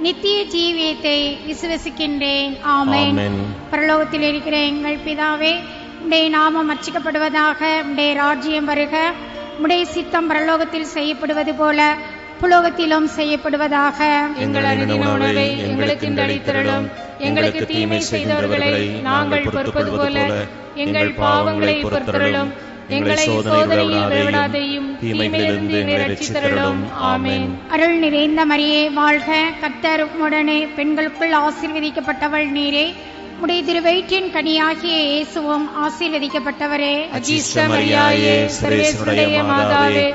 நித்திய ஜீவியத்தை விசுவசிக்கின்றேன். ஆமென். பரலோகத்தில் இருக்கிற எங்கள் பிதாவே உடைய நாமம் அச்சிக்கப்படுவதாக உடைய ராஜ்யம் வருக. உடைய சித்தம் பரலோகத்தில் செய்யப்படுவது போல புலோகத்திலும் செய்யப்படுவதாக. எங்கள் அனுதின உணவை எங்களுக்கு அளித்தருளும் எங்களுக்கு தீமை செய்தவர்களை நாங்கள் பொறுப்பது போல எங்கள் பாவங்களை பொறுத்தருளும். எங்களை சோதனையில் விடாதையும் தீமையிலிருந்து ரட்சித்தருளும் ஆமென். அருள் நிறைந்த மரியே வாழ்க. கர்த்தர் உடனே பெண்களுக்குள் ஆசீர்வதிக்கப்பட்டவள் நீரே. உடைய திருவயிற்றின் கனியாகிய இயேசுவும் ஆசீர்வதிக்கப்பட்டவரே. அஜீஷ்ட மரியாயே மாதாவே.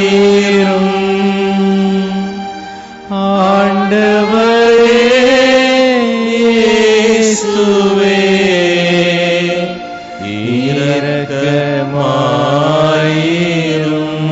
இரக்கமாயிரும் ஆண்டவரே இயேசுவே இரக்கமாயிரும்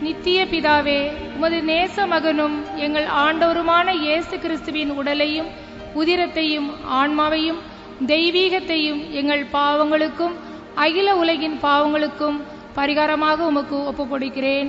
நித்திய பிதாவே உமது நேச மகனும் எங்கள் ஆண்டவருமான இயேசு கிறிஸ்துவின் உடலையும் உதிரத்தையும் ஆன்மாவையும் தெய்வீகத்தையும் எங்கள் பாவங்களுக்கும் அகில உலகின் பாவங்களுக்கும் பரிகாரமாக உமக்கு ஒப்புக்கொடுக்கிறேன்.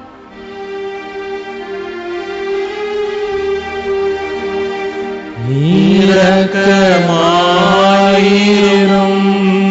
இரக்கமாயிரும்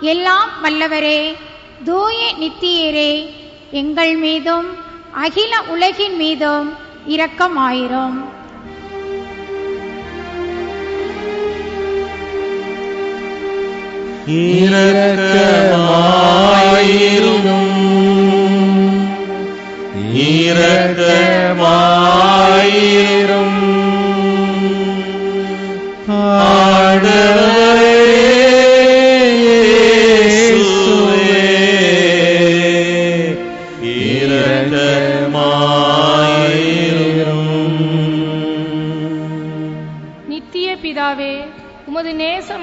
எல்லாம் வல்லவரே தூய நித்தியரே எங்கள் மீதும் அகில உலகின் மீதும் இரக்கமாயிரும். இரக்கமாயிரும். இரக்கமாயிரும்.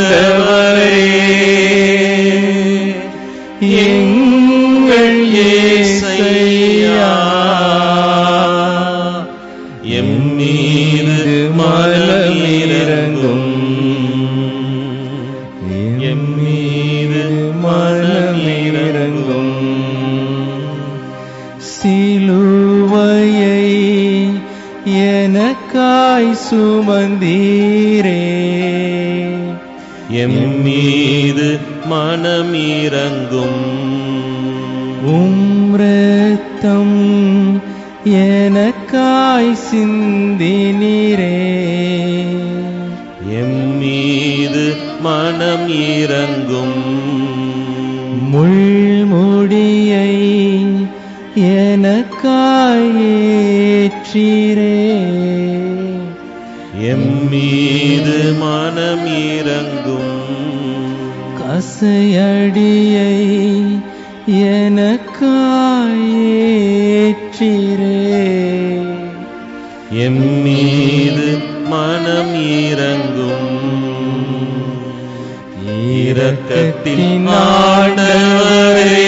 ஆண்டவரே எங்கள் இயேசையா எம்மீது மனமிரங்கும் எம்மீது மனமிரங்கும் சிலுவையை எனக்காய் சுமந்தீரே. எம்மீது மனமிரங்கும். உம் ரத்தம் எனக்காய் சிந்தினீரே. எம்மீது மனம் இறங்கும் முள்முடியை எனக்காய் ஏற்றீரே. எம்மீது மனம் இறங்கும் கசையடியை எனக்காய் ஏற்றீரே எம்மீது மனம் இறங்கும். இரக்கத்தின் ஆண்டவரே.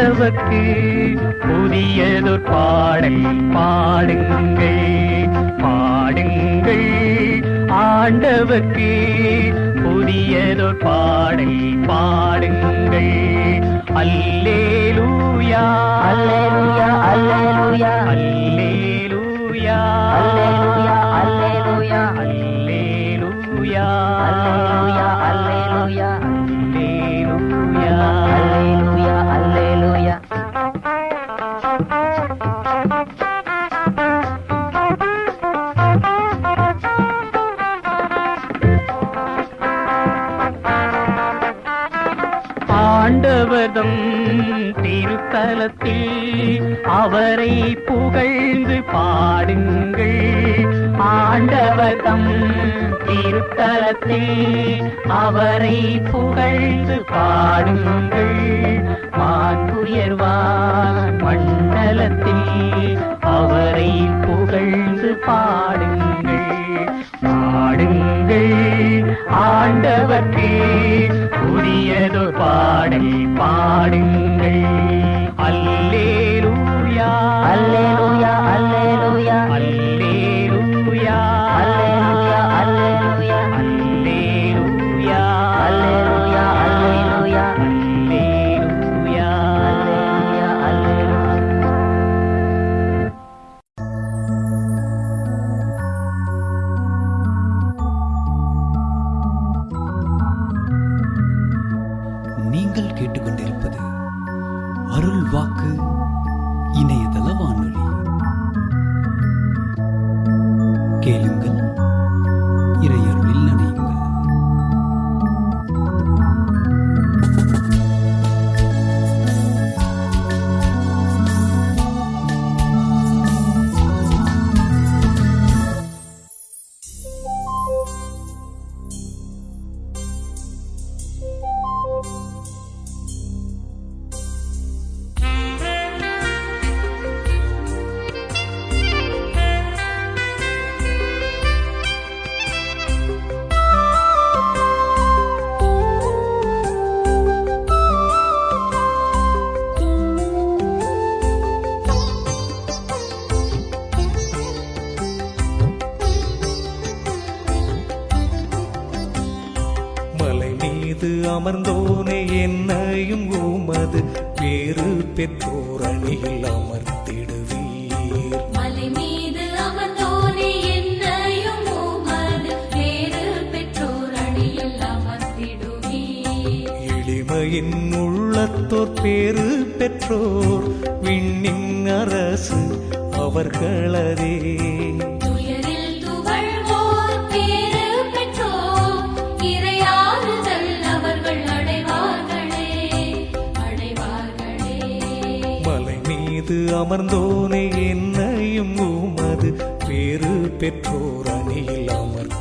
ஆண்டவர்க்கு புதியதொரு பாடல் பாடுங்கள் பாடுங்கள். ஆண்டவர்க்கு புதியதொரு பாடல் பாடுங்கள். அல்லேலூயா அல்லேலூயா. அல்லேலூயா. அல்லேலூயா அல்லேலூயா. அல்லேலூயா. அல்லேலூயா அல்லேலூயா. அல்லேலூயா. ஆண்டவதம் திருத்தலத்தில் அவரை புகழ்ந்து பாடுங்கள். ஆண்டவதம் திருத்தலத்தில் அவரை புகழ்ந்து பாடுங்கள். மாற்றுயர்வார் மண்டலத்தில் அவரை புகழ்ந்து பாடுங்கள். பாடுங்கள் ஆண்டவர்க்கு புதியதொரு பாடல் பாடுங்கள். அல்லேலூயா. அல்லேலூயா. அருள் வாக்கு இணையதள வானொலி. கேளுங்கள். அமர்ந்தோனே என்னையும் உமது பேறு பெற்றோர் அணியில் அமர்த்திடுவீர். மலை மீது அமர்ந்தோனே என்னையும் உமது பெற்றோர் அணியில் அமர்த்திடுவீர். எளிமையின் உள்ளத்தோர் பேறு பெற்றோர் விண்ணின் அரசு அவர்களதே. அமர்ந்தோனே என்னையும் உமது பேறு பெற்றோர் அணியில் அமர்த்திடுவீர்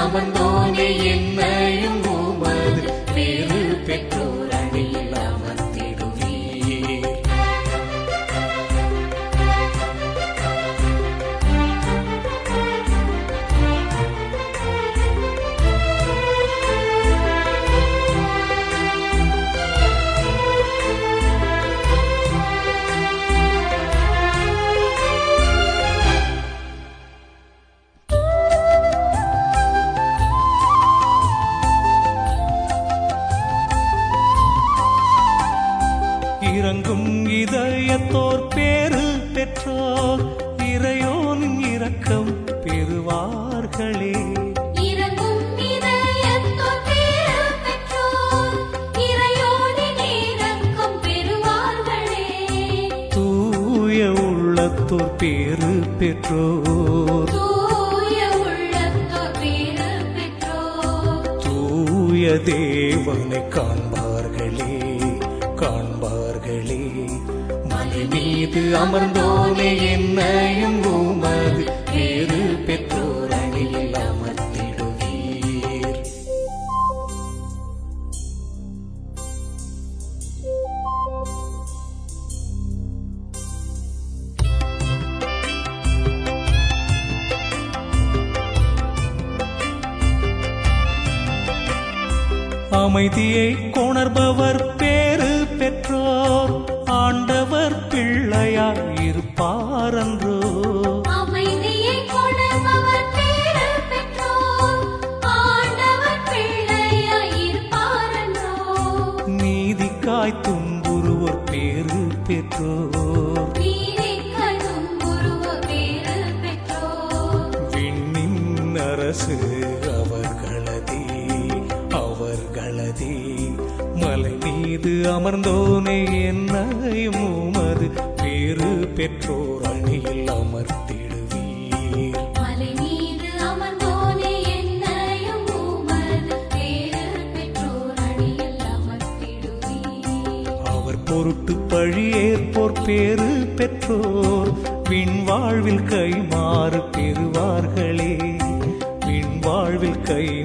அமர்ந்தோனே என்ன பெற்றோர். தூய தேவனை காண்பார்களே காண்பார்களே. மலை மீது அமர்ந்தோனே என்னையும் உமது பேரு பெற்றோர். அமைதியை கொணர்பவர் பேரு பெற்றோர். ஆண்டவர் பிள்ளையாய் இருப்பாரன்றோ. நீதிக்காய் துன்புறுவோர் பேரு பெற்றோர். விண்ணின் அரசு மீது அமர்ந்தோனே என்னையும் உமது பேரு பெற்றோர் அணியில் அமர்த்திடுவீர். பேறு பெற்றோர் அணியில் அவர் பொருட்டு பழியேற்போர் பேரு பெற்றோர் விண்வாழ்வில் கைமாறு பெறுவார்களே. விண்வாழ்வில் கைமாறு